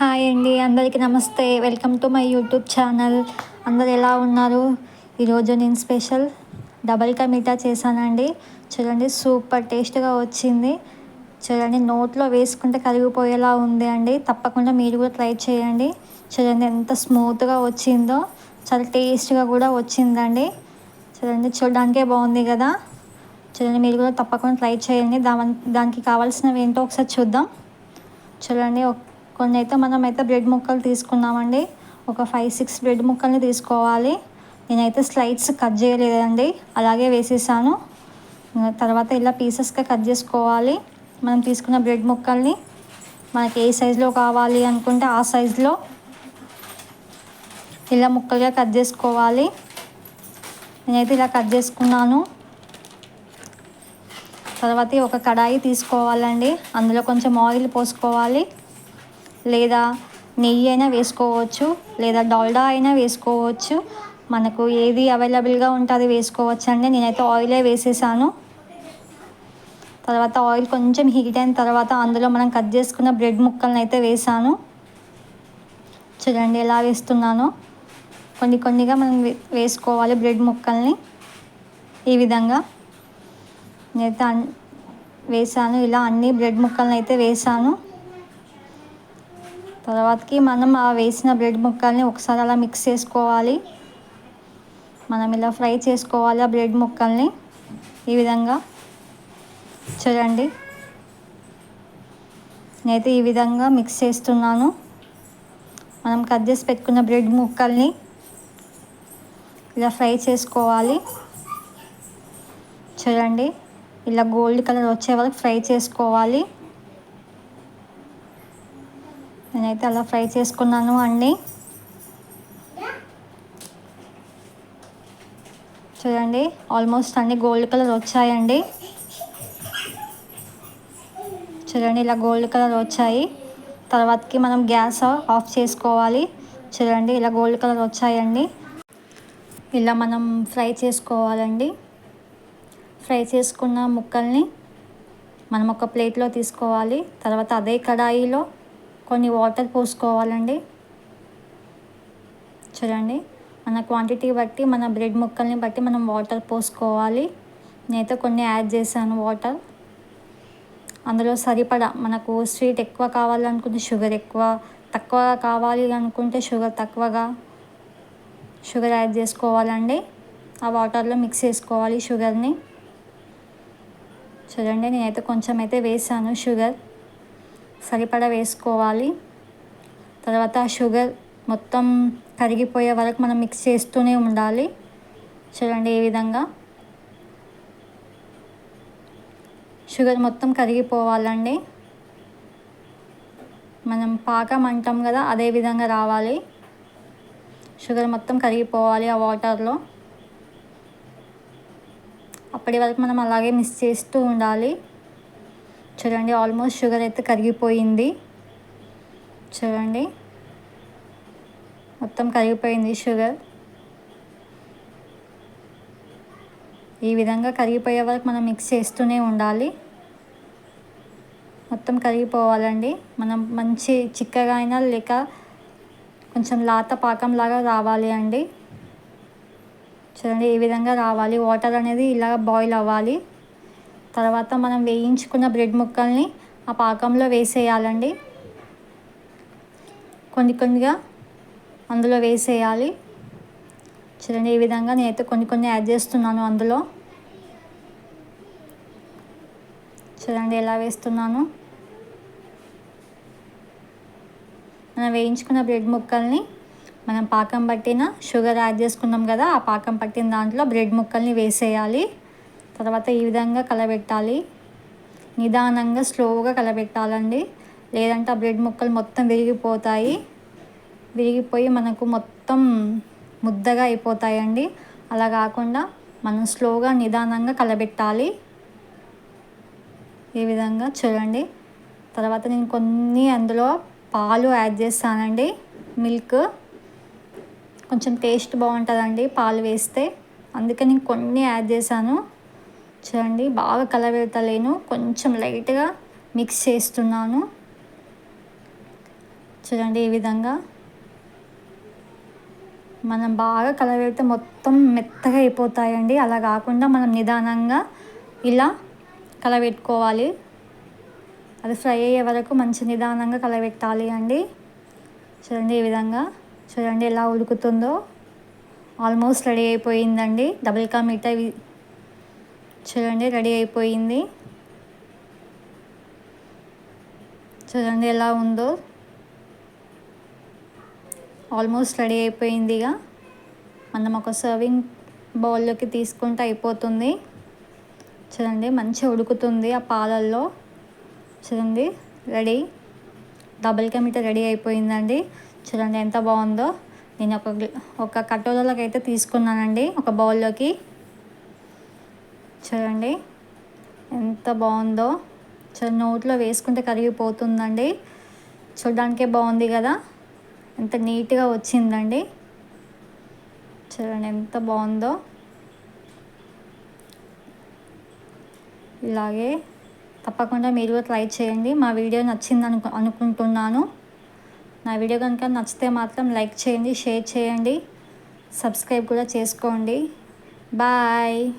Hi అండి అందరికీ నమస్తే. Welcome to my YouTube channel. అందరు ఎలా ఉన్నారు? ఈరోజు నేను స్పెషల్ డబల్ కా చేశానండి. చూడండి సూపర్ టేస్ట్గా వచ్చింది. చూడండి నోట్లో వేసుకుంటే కరిగిపోయేలా ఉంది అండి. తప్పకుండా మీరు కూడా ట్రై చేయండి. చూడండి ఎంత స్మూత్గా వచ్చిందో. చాలా టేస్ట్గా కూడా వచ్చిందండి. చూడండి చూడడానికే బాగుంది కదా. చూడండి మీరు కూడా తప్పకుండా ట్రై చేయండి. దాని దానికి కావాల్సినవి ఏంటో ఒకసారి చూద్దాం. చూడండి కొన్ని అయితే మనం అయితే బ్రెడ్ ముక్కలు తీసుకున్నామండి. ఒక ఫైవ్ సిక్స్ బ్రెడ్ ముక్కల్ని తీసుకోవాలి. నేనైతే స్లైడ్స్ కట్ చేయలేదండి. అలాగే వేసేసాను. తర్వాత ఇలా పీసెస్గా కట్ చేసుకోవాలి. మనం తీసుకున్న బ్రెడ్ ముక్కల్ని మనకి ఏ సైజులో కావాలి అనుకుంటే ఆ సైజులో ఇలా ముక్కలుగా కట్ చేసుకోవాలి. నేనైతే ఇలా కట్ చేసుకున్నాను. తర్వాత ఒక కడాయి తీసుకోవాలండి. అందులో కొంచెం ఆయిల్ పోసుకోవాలి. లేదా నెయ్యి అయినా వేసుకోవచ్చు లేదా డాల్డా అయినా వేసుకోవచ్చు. మనకు ఏది అవైలబుల్గా ఉంటుంది వేసుకోవచ్చు అండి నేనైతే ఆయిలే వేసేసాను. తర్వాత ఆయిల్ కొంచెం హీట్ అయిన తర్వాత అందులో మనం కట్ చేసుకున్న బ్రెడ్ ముక్కలను అయితే వేసాను. చూడండి ఎలా వేస్తున్నానో. కొన్ని కొన్నిగా మనం వేసుకోవాలి బ్రెడ్ ముక్కల్ని. ఈ విధంగా నేనైతే వేసాను. ఇలా అన్ని బ్రెడ్ ముక్కలను అయితే వేసాను. తర్వాతకి మనం ఆ వేసిన బ్రెడ్ ముక్కల్ని ఒకసారి అలా మిక్స్ చేసుకోవాలి. మనం ఇలా ఫ్రై చేసుకోవాలి ఆ బ్రెడ్ ముక్కల్ని. ఈ విధంగా. చూడండి. నేనైతే ఈ విధంగా మిక్స్ చేస్తున్నాను. మనం కట్ చేసి పెట్టుకున్న బ్రెడ్ ముక్కల్ని ఇలా ఫ్రై చేసుకోవాలి. చూడండి. ఇలా గోల్డ్ కలర్ వచ్చే వరకు ఫ్రై చేసుకోవాలి. నేనైతే అలా ఫ్రై చేసుకున్నాను అండి. చూడండి ఆల్మోస్ట్ అన్ని గోల్డ్ కలర్ వచ్చాయండి. చూడండి ఇలా గోల్డ్ కలర్ వచ్చాయి. తర్వాతకి మనం గ్యాస్ ఆఫ్ చేసుకోవాలి. చూడండి ఇలా గోల్డ్ కలర్ వచ్చాయండి. ఇలా మనం ఫ్రై చేసుకోవాలండి. ఫ్రై చేసుకున్న ముక్కల్ని మనం ఒక ప్లేట్లో తీసుకోవాలి. తర్వాత అదే కడాయిలో కొన్ని వాటర్ పోసుకోవాలండి. చూడండి మన క్వాంటిటీ బట్టి మన బ్రెడ్ ముక్కల్ని బట్టి మనం వాటర్ పోసుకోవాలి. నేనైతే కొన్ని యాడ్ చేశాను వాటర్ అందులో సరిపడా మనకు స్వీట్ ఎక్కువ కావాలనుకుంటే షుగర్ ఎక్కువ తక్కువ కావాలి అనుకుంటే షుగర్ తక్కువగా షుగర్ యాడ్ చేసుకోవాలండి. ఆ వాటర్లో మిక్స్ చేసుకోవాలి షుగర్ని చూడండి నేనైతే కొంచెం అయితే వేసాను షుగర్ సరిపడా వేసుకోవాలి. తర్వాత షుగర్ మొత్తం కరిగిపోయే వరకు మనం మిక్స్ చేస్తూనే ఉండాలి. చూడండి ఏ విధంగా. షుగర్ మొత్తం కరిగిపోవాలండి. మనం పాకం అంటాం కదా అదే విధంగా రావాలి. షుగర్ మొత్తం కరిగిపోవాలి ఆ వాటర్లో. అప్పటి వరకు మనం అలాగే మిక్స్ చేస్తూ ఉండాలి. చూడండి ఆల్మోస్ట్ షుగర్ అయితే కరిగిపోయింది. చూడండి మొత్తం కరిగిపోయింది షుగర్ ఈ విధంగా కరిగిపోయే వరకు మనం మిక్స్ చేస్తూనే ఉండాలి. మొత్తం కరిగిపోవాలండి. మనం మంచి చిక్కగా అయినా లేక కొంచెం లాత పాకంలాగా రావాలి అండి. చూడండి ఈ విధంగా రావాలి. వాటర్ అనేది ఇలా బాయిల్ అవ్వాలి. తర్వాత మనం వేయించుకున్న బ్రెడ్ ముక్కల్ని ఆ పాకంలో వేసేయాలండి. కొన్ని కొన్నిగా అందులో వేసేయాలి. చూడండి ఈ విధంగా నేనైతే కొన్ని కొన్ని యాడ్ చేస్తున్నాను అందులో. చూడండి ఎలా వేస్తున్నాను. మనం వేయించుకున్న బ్రెడ్ ముక్కల్ని మనం పాకం పట్టిన షుగర్ యాడ్ చేసుకున్నాం కదా ఆ పాకం పట్టిన దాంట్లో బ్రెడ్ ముక్కల్ని వేసేయాలి. తర్వాత ఈ విధంగా కలబెట్టాలి. నిదానంగా స్లోగా కలబెట్టాలండి. లేదంటే ఆ బ్రెడ్ ముక్కలు మొత్తం విరిగిపోతాయి. విరిగిపోయి మనకు మొత్తం ముద్దగా అయిపోతాయండి. అలా కాకుండా మనం స్లోగా నిదానంగా కలబెట్టాలి. ఈ విధంగా చూడండి. తర్వాత నేను కొన్ని అందులో పాలు యాడ్ చేస్తానండి. మిల్క్. కొంచెం టేస్ట్ బాగుంటుందండి పాలు వేస్తే. అందుకే నేను కొన్ని యాడ్ చేశాను. చూడండి బాగా కలబెడతలేను కొంచెం లైట్గా మిక్స్ చేస్తున్నాను. చూడండి ఈ విధంగా. మనం బాగా కలబెడితే మొత్తం మెత్తగా అయిపోతాయండి. అలా కాకుండా మనం నిదానంగా ఇలా కలబెట్టుకోవాలి అది ఫ్రై అయ్యే వరకు మంచి నిదానంగా కలబెట్టాలి అండి. చూడండి ఈ విధంగా. చూడండి ఎలా ఉడుకుతుందో. ఆల్మోస్ట్ రెడీ అయిపోయిందండి. డబుల్ కా మిఠాయి చూడండి రెడీ అయిపోయింది. చూడండి ఎలా ఉందో. ఆల్మోస్ట్ రెడీ అయిపోయింది ఇక. మనం ఒక సర్వింగ్ బౌల్లోకి తీసుకుంటే అయిపోతుంది. చూడండి మంచిగా ఉడుకుతుంది ఆ పాలల్లో. చూడండి రెడీ. డబుల్ కమిట రెడీ అయిపోయిందండి. చూడండి ఎంత బాగుందో. నేను ఒక ఒక కటోరలోకి అయితే తీసుకున్నానండి ఒక బౌల్లోకి. చూడండి. ఎంత బాగుందో. చూ నోట్లో వేసుకుంటే కరిగిపోతుందండి. చూడడానికే బాగుంది కదా. ఎంత నీట్గా వచ్చిందండి. చూడండి ఎంత బాగుందో. ఇలాగే తప్పకుండా మీరు కూడా ట్రై చేయండి. మా వీడియో నచ్చింది అనుకు అనుకుంటున్నాను. నా వీడియో కనుక నచ్చితే మాత్రం లైక్ చేయండి షేర్ చేయండి. సబ్స్క్రైబ్ కూడా చేసుకోండి. బాయ్.